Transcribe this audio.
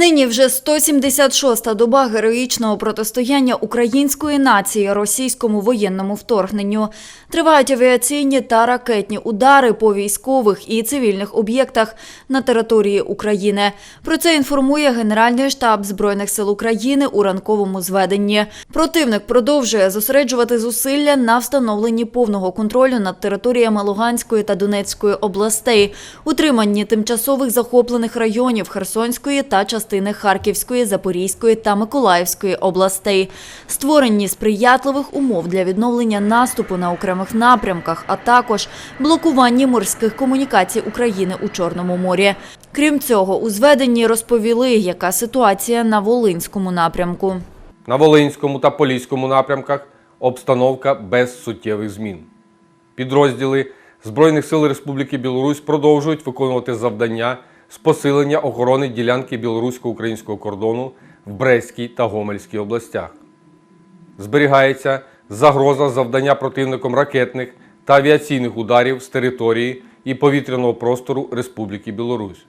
Нині вже 176-та доба героїчного протистояння української нації російському воєнному вторгненню. Тривають авіаційні та ракетні удари по військових і цивільних об'єктах на території України. Про це інформує Генеральний штаб Збройних сил України у ранковому зведенні. Противник продовжує зосереджувати зусилля на встановленні повного контролю над територіями Луганської та Донецької областей, утриманні тимчасових захоплених районів Херсонської та частини Харківської, Запорізької та Миколаївської областей, створенні сприятливих умов для відновлення наступу на окремих напрямках, а також блокуванні морських комунікацій України у Чорному морі. Крім цього, у зведенні розповіли, яка ситуація на Волинському напрямку. На Волинському та Поліському напрямках обстановка без суттєвих змін. Підрозділи Збройних сил Республіки Білорусь продовжують виконувати завдання з посилення охорони ділянки білорусько-українського кордону в Брестській та Гомельській областях. Зберігається загроза завдання противником ракетних та авіаційних ударів з території і повітряного простору Республіки Білорусь.